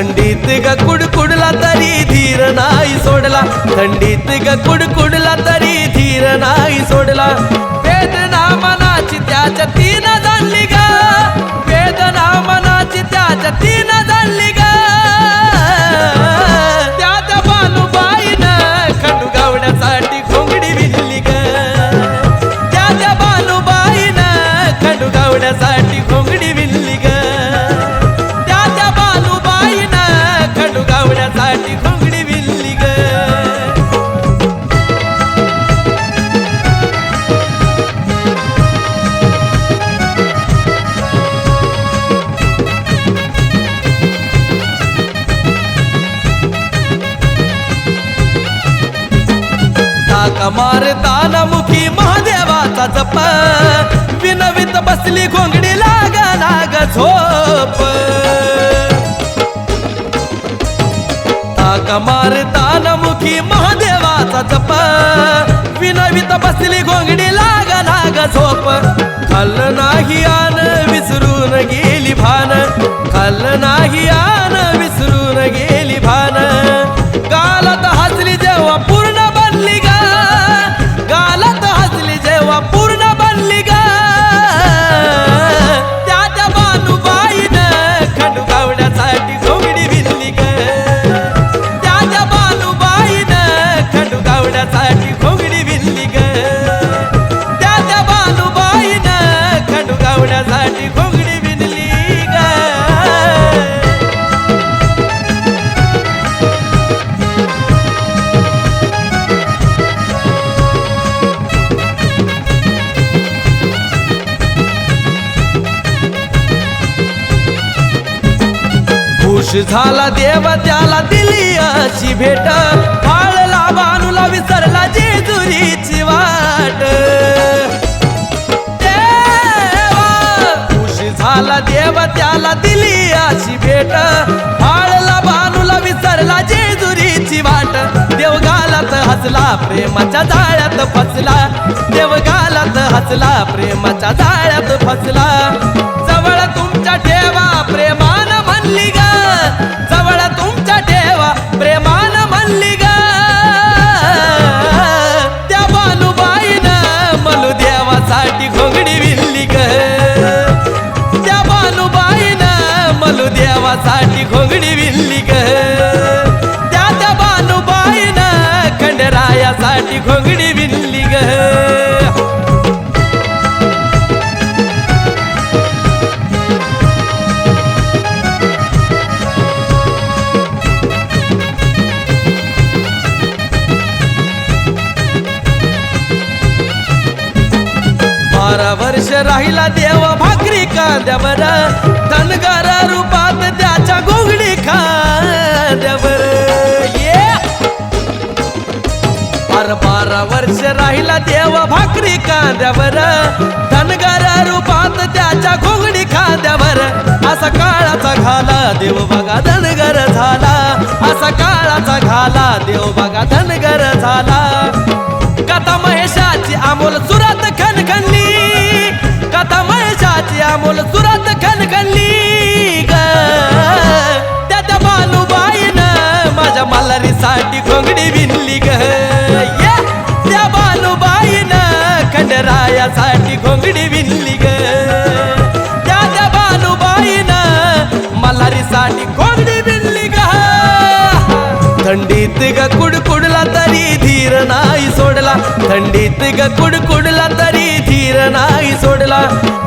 ग कुडकुडला तरी धीर नाही सोडला थंडीत ग कुडकुडला तरी मारताना मुखी महादेवाचा जप. विनवित बसली घोंगडी लाग लाग झोप. ताक मारताना मुखी महादेवाचा जप. विनवित बसली घोंगडी लाग लाग झोप. खाल्लं नाही आन विसरून गेली भान. खाल्लं नाही आन खुश झाला देव त्याला दिली अशी भेट. फाळला बानूला विसरला जेजुरीची वाट. देवा खुश झाला देव त्याला दिली अशी भेट. फाळला बानूला विसरला जेजुरीची वाट. देवगालात हसला प्रेमाच्या जाळ्यात फसला. देवगालात हसला प्रेमाच्या जाळ्यात फसला. खंडरायासाठी घोंगडी विनली ग. बारा वर्ष राहिला देव भाकरी कांद्यावर धनगारा रूपात त्याच्या गोगडी खांद्यावर. बारा बारा वर्ष राहिला देव भाकरी कांद्यावर. धनगर रूपात त्याच्या घोंगडी खांद्यावर. असा काळाचा घाला देव बघा धनगर झाला. असा काळाचा घाला देव बघा धनगर झाला. कथा मल्हारीसाठी घोंगडी विणली ग. थंडीत ग कुडकुडला तरी धीर नाही सोडला. थंडीत ग कुडकुडला तरी धीर नाही सोडला.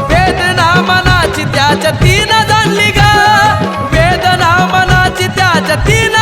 वेदना मनाची त्याच्या तीन जाणली ग. वेदना मनाची त्याच्या तीन